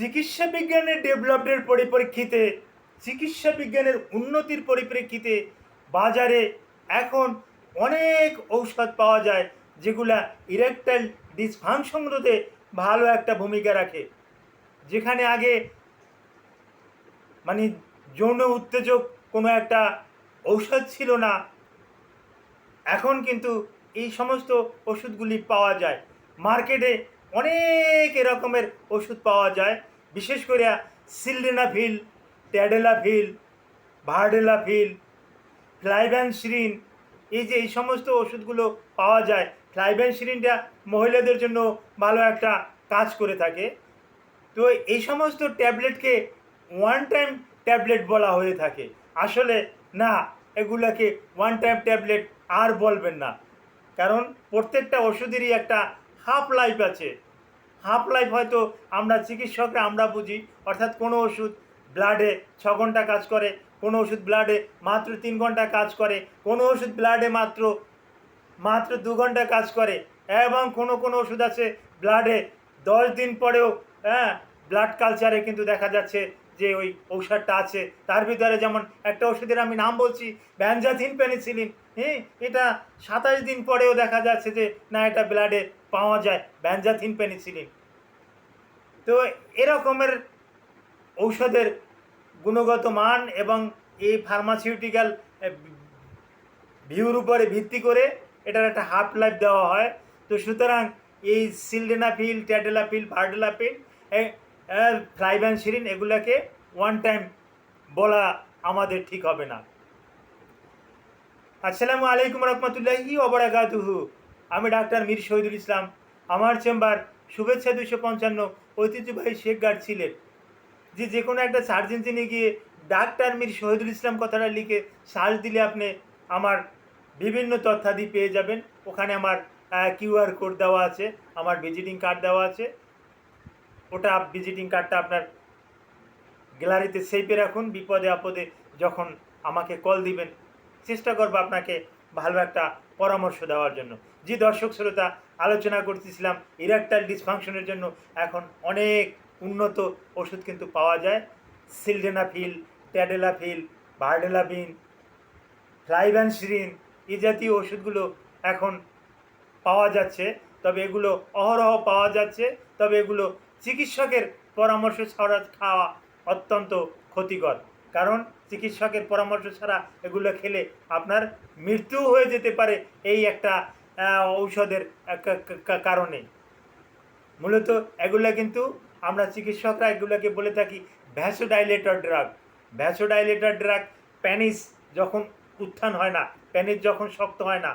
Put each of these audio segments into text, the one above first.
চিকিৎসা বিজ্ঞানের ডেভেলপমেন্টের পরিপ্রেক্ষিতে, চিকিৎসা বিজ্ঞানের উন্নতির পরিপ্রেক্ষিতে বাজারে এখন অনেক ঔষধ পাওয়া যায়, যেগুলা ইরেকটাইল ডিসফাংশন রোধে ভালো একটা ভূমিকা রাখে। যেখানে আগে মানে যৌন উত্তেজক কোনো একটা ঔষধ ছিল না, এখন কিন্তু এই সমস্ত ওষুধগুলি পাওয়া যায়। মার্কেটে অনেক এরকমের ওষুধ পাওয়া যায়। বিশেষ করে সিলডেনাফিল ট্যাডেলাফিল ভার্ডেলাফিল ফ্লাইব্যানসিরিন, এই যে এই সমস্ত ওষুধগুলো পাওয়া যায়, ফ্লাইব্যানসিরিনটা মহিলাদের জন্য ভালো একটা কাজ করে থাকে। তো এই সমস্ত ট্যাবলেটকে ওয়ান টাইম ট্যাবলেট বলা হয়ে থাকে। আসলে না, এগুলাকে ওয়ান টাইম ট্যাবলেট আর বলবেন না। কারণ প্রত্যেকটা ওষুধেরই একটা হাফ লাইফ আছে। হাফ লাইফ হয়তো আমরা চিকিৎসকরা আমরা বুঝি, অর্থাৎ কোনো ওষুধ ব্লাডে ছ ঘণ্টা কাজ করে, কোনো ওষুধ ব্লাডে মাত্র তিন ঘণ্টা কাজ করে, কোনো ওষুধ ব্লাডে মাত্র মাত্র দু ঘণ্টা কাজ করে, এবং কোনো কোনো ওষুধ আছে ব্লাডে দশ দিন পরেও হ্যাঁ ব্লাড কালচারে কিন্তু দেখা যাচ্ছে যে ওই ঔষধটা আছে। তার ভিতরে যেমন একটা ওষুধের আমি নাম বলছি ব্যানজাথিন পেনিসিলিন হ্যাঁ এটা সাতাশ দিন পরেও দেখা যাচ্ছে যে না, এটা ব্লাডে পাওয়া যায় ব্যানজাথিন পেনিসিলিন। তো এরকমের ঔষধের গুণগত মান এবং এই ফার্মাসিউটিক্যাল ভিউর উপরে ভিত্তি করে এটার একটা হাফ লাইফ দেওয়া হয়। তো সুতরাং এই সিলডেনাফিল ট্যাডেলাফিল ভার্ডেলাফিল ফ্লাইব্যানসিরিন এগুলোকে ওয়ান টাইম বলা আমাদের ঠিক হবে না। আসসালামু আলাইকুম রহমতুল্লাহি ওবরাকাতুহু আমি ডাক্তার মীর শহীদুল ইসলাম। আমার চেম্বার শুভেচ্ছা দুশো পঞ্চান্ন ঐতিহ্যবাহী শেখ গার্ড সিলেট যে যে কোনো একটা সার্চ ইঞ্জিনে গিয়ে ডাক্তার মীর শহীদুল ইসলাম কথাটা লিখে সার্চ দিলে আপনি আমার বিভিন্ন তথ্যাদি পেয়ে যাবেন। ওখানে আমার কিউআর কোড দেওয়া আছে, আমার ভিজিটিং কার্ড দেওয়া আছে। ওটা ভিজিটিং কার্ডটা আপনার গ্যালারিতে সেপে রাখুন। বিপদে আপদে যখন আমাকে কল দিবেন, চেষ্টা করব আপনাকে ভালো একটা পরামর্শ দেওয়ার জন্য। যে দর্শক শ্রোতা আলোচনা করতেছিলাম ইরেকটাইল ডিসফাংশনের জন্য এখন অনেক উন্নত ওষুধ কিন্তু পাওয়া যায়। সিলডেনাফিল ট্যাডেলাফিল ভার্ডেলাবিন ফ্লাইভ্যানসিরিন এই জাতীয় ওষুধগুলো এখন পাওয়া যাচ্ছে। তবে এগুলো অহরহ পাওয়া যাচ্ছে। তবে এগুলো চিকিৎসকের পরামর্শ ছাড়া খাওয়া অত্যন্ত ক্ষতিকর। কারণ চিকিৎসকের পরামর্শ ছাড়া এগুলো খেলে আপনার মৃত্যু হয়ে যেতে পারে এই একটা ঔষধের কারণে। মূলত এগুলো কিন্তু আমরা চিকিৎসকরা এগুলোকে বলে থাকি ভ্যাসোডাইলেটর ড্রাগ। ভ্যাসোডাইলেটর ড্রাগ প্যানিস যখন উত্থান হয় না, প্যানিস যখন শক্ত হয় না,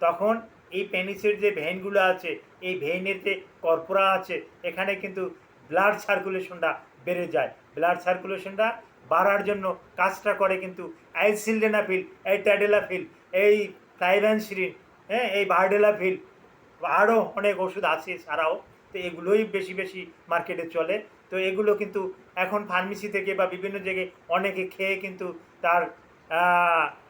তখন এই প্যানিসের যে ভেইনগুলো আছে, এই ভেইনের যে কর্পোরা আছে, এখানে কিন্তু ব্লাড সার্কুলেশনটা বেড়ে যায়। ব্লাড সার্কুলেশনটা বাড়ার জন্য কাজটা করে কিন্তু অ্যালসিলডেনাফিল, এই ট্যাডেলাফিল, এই ফ্লাইভ্যানসিরিন হ্যাঁ এই ভার্ডেলাফিল আরও অনেক ওষুধ আছে ছাড়াও। তো এগুলোই বেশি বেশি মার্কেটে চলে। তো এগুলো কিন্তু এখন ফার্মেসি থেকে বা বিভিন্ন জায়গায় অনেকে খেয়ে কিন্তু তার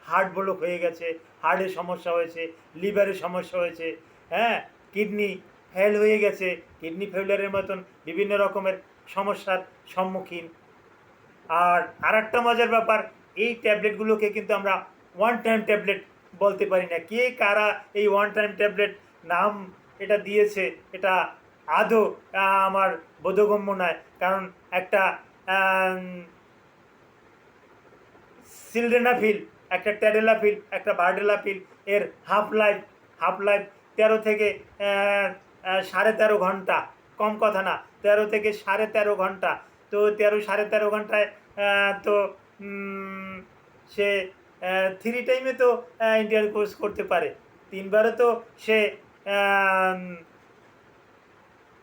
হার্ট ব্লক হয়ে গেছে, হার্টের সমস্যা হয়েছে, লিভারের সমস্যা হয়েছে হ্যাঁ কিডনি ফেল হয়ে গেছে। কিডনি ফেলিয়ারের মতন বিভিন্ন রকমের সমস্যার সম্মুখীন আর আর একটা মজার ব্যাপার, এই ট্যাবলেটগুলোকে কিন্তু আমরা ওয়ান টাইম ট্যাবলেট বলতে পারি না। কে কারা এই ওয়ান টাইম ট্যাবলেট নাম এটা দিয়েছে, এটা আদৌ আমার বোধগম্য নয়। কারণ একটা সিলডেনাফিল একটা ট্যাডেলাফিল একটা বার্ডেলাফিল এর হাফ লাইফ হাফ লাইফ তেরো থেকে সাড়ে তেরো ঘণ্টা। কম কথা না, তেরো থেকে সাড়ে তেরো ঘণ্টা। তো তেরো সাড়ে তেরো ঘন্টায় তো সে থ্রি টাইমে তো ইন্ডিয়ান কোর্স করতে পারে। তিনবারও তো সে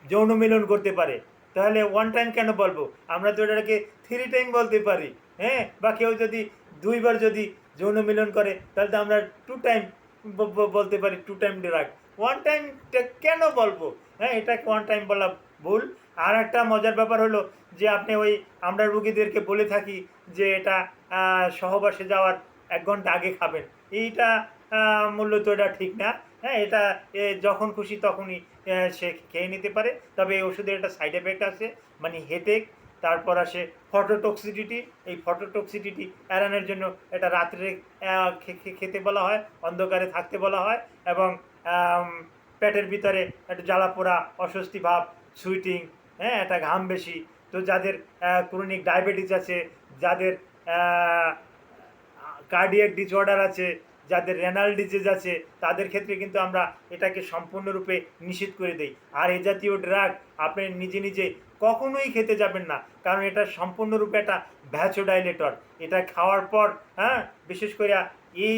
যৌন মিলন করতে পারে। তাহলে ওয়ান টাইম কেন বলব? আমরা তো এটাকে থ্রি টাইম বলতে পারি হ্যাঁ? বা কেউ যদি দুইবার যদি যৌন মিলন করে, তাহলে তো আমরা টু টাইম বলতে পারি two time drug one time কেন বলব? হ্যাঁ এটাকে ওয়ান টাইম বলা ভুল। আর একটা মজার ব্যাপার হলো যে আপনি ওই আমরা রুগীদেরকে বলে থাকি যে এটা সহবাসে যাওয়ার এক ঘণ্টা আগে খাবেন। এইটা মূলত এটা ঠিক না। হ্যাঁ এটা যখন খুশি তখনই সে খেয়ে নিতে পারে। তবে এই ওষুধের একটা সাইড এফেক্ট আছে মানে হেডেক তারপর আসে ফটোটক্সিডিটি এই ফটোটক্সিডিটি এড়ানোর জন্য এটা রাত্রে খেতে বলা হয়, অন্ধকারে থাকতে বলা হয় এবং পেটের ভিতরে একটা জ্বালা পোড়া অস্বস্তি ভাব সুইটিং হ্যাঁ একটা ঘাম বেশি। তো যাদের ক্রনিক ডায়াবেটিস আছে, যাদের কার্ডিয়াক ডিসঅর্ডার আছে, যাদের রেনাল ডিজিজ আছে, তাদের ক্ষেত্রে কিন্তু আমরা এটাকে সম্পূর্ণরূপে নিষিদ্ধ করে দেই। আর এ জাতীয় ড্রাগ আপনি নিজে নিজে কখনোই খেতে যাবেন না, কারণ এটা সম্পূর্ণরূপে একটা ভ্যাচোডাইলেটর এটা খাওয়ার পর হ্যাঁ বিশেষ করে এই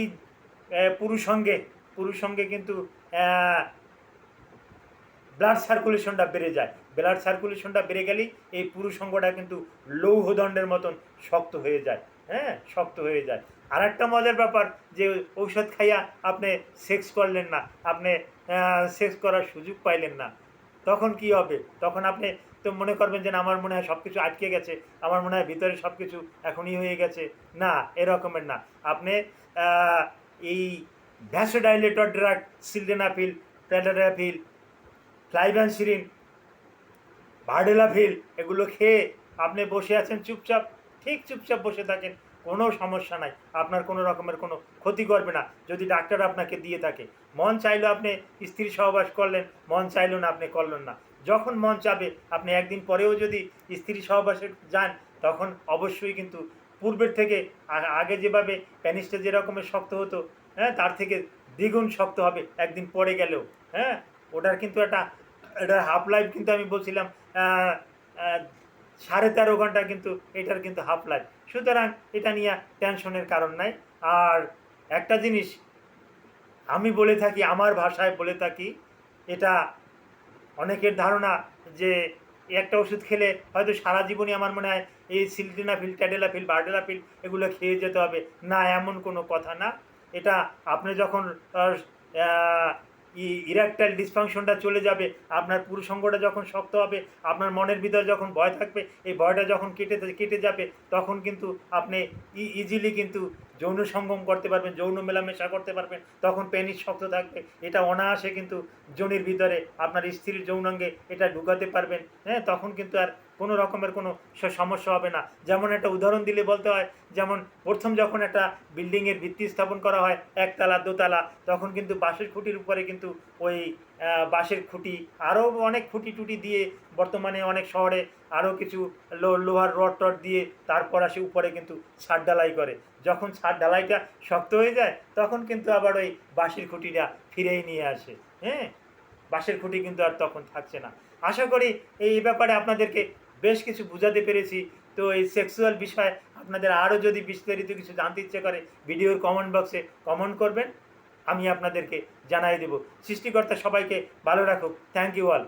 পুরুষঙ্গে পুরুষঙ্গে কিন্তু ব্লাড সার্কুলেশনটা বেড়ে যায়। ব্লাড সার্কুলেশনটা বেড়ে গেলেই এই পুরুষঙ্গটা কিন্তু লৌহদণ্ডের মতন শক্ত হয়ে যায় হ্যাঁ? শক্ত হয়ে যায়। আর একটা মজার ব্যাপার যে ঔষধ খাইয়া আপনি সেক্স করলেন না আপনি সেক্স করার সুযোগ পাইলেন না তখন কি হবে? তখন আপনি তো মনে করবেন যে না, আমার মনে হয় সব কিছু আটকে গেছে আমার মনে হয় ভিতরে সব কিছু এখনই হয়ে গেছে। না এরকমের না। আপনি এই ভ্যাসোডাইলেটর ড্রাগ সিলডেনাফিল প্যাডাডাফিল ফ্লাইভ্যানসিরিন ভার্ডেলাফিল এগুলো খেয়ে আপনি বসে আছেন চুপচাপ, ঠিক চুপচাপ বসে থাকেন, কোনো সমস্যা নাই, আপনার কোনো রকমের কোনো ক্ষতি করবে না, যদি ডাক্তার আপনাকে দিয়ে থাকে। মন চাইলো আপনি স্ত্রী সহবাস করলেন, মন চাইলো না আপনি করলেন না। যখন মন চাবে, আপনি একদিন পরেও যদি স্ত্রী সহবাসে যান, তখন অবশ্যই কিন্তু পূর্বের থেকে আগে যেভাবে প্যানিসটা যেরকমের শক্ত হতো হ্যাঁ তার থেকে দ্বিগুণ শক্ত হবে, একদিন পরে গেলেও হ্যাঁ? ওটার কিন্তু একটা, এটার হাফ লাইফ কিন্তু আমি বলছিলাম সাড়ে তেরো ঘণ্টা কিন্তু এটার কিন্তু হাফ লাইফ সুতরাং এটা নিয়ে টেনশনের কারণ নাই। আর একটা জিনিস আমি বলে থাকি, আমার ভাষায় বলে থাকি, এটা অনেকের ধারণা যে একটা ওষুধ খেলে হয়তো সারা জীবনই আমার মনে হয় এই সিলটিনাফিল ট্যাডেলাফিল বার্ডেলাফিল এগুলো খেয়ে যেতে হবে। না, এমন কোনো কথা না। এটা আপনি যখন ইরাকটাইল ডিসফাংশনটা চলে যাবে, আপনার পুরুষঙ্গটা যখন শক্ত হবে, আপনার মনের ভিতরে যখন ভয় থাকবে, এই ভয়টা যখন কেটে কেটে যাবে, তখন কিন্তু আপনি ইজিলি কিন্তু যৌন সঙ্গম করতে পারবেন, যৌন মেলামেশা করতে পারবেন, তখন পেনিস শক্ত থাকবে। এটা অনায়াসে কিন্তু জনির ভিতরে আপনার স্ত্রীর যৌনাঙ্গে এটা ঢুকাতে পারবেন। হ্যাঁ তখন কিন্তু আর কোনো রকমের কোনো সমস্যা হবে না। যেমন একটা উদাহরণ দিলে বলতে হয়, যেমন প্রথম যখন একটা বিল্ডিংয়ের ভিত্তি স্থাপন করা হয়, একতলা, দোতলা, তখন কিন্তু বাঁশের খুঁটির উপরে কিন্তু ওই বাঁশের খুঁটি আরও অনেক খুঁটি টুটি দিয়ে বর্তমানে অনেক শহরে আরও কিছু লো- লোহার রড টড দিয়ে তারপর আসে উপরে কিন্তু ছাদ ঢালাই করে। যখন ছাদ ঢালাইটা শক্ত হয়ে যায়, তখন কিন্তু আবার ওই বাঁশের খুঁটিটা ফিরেই নিয়ে আসে। হ্যাঁ? বাঁশের খুঁটি কিন্তু আর তখন থাকছে না। আশা করি এই ব্যাপারে আপনাদেরকে বেশ কিছু বোঝাতে পেরেছি। তো এই সেক্সুয়াল বিষয় আপনাদের আরও যদি বিস্তারিত কিছু জানতে ইচ্ছে করে, ভিডিওর কমেন্ট বক্সে কমেন্ট করবেন। আমি আপনাদেরকে জানাই দেব। সৃষ্টিকর্তা সবাইকে ভালো রাখুক। Thank you all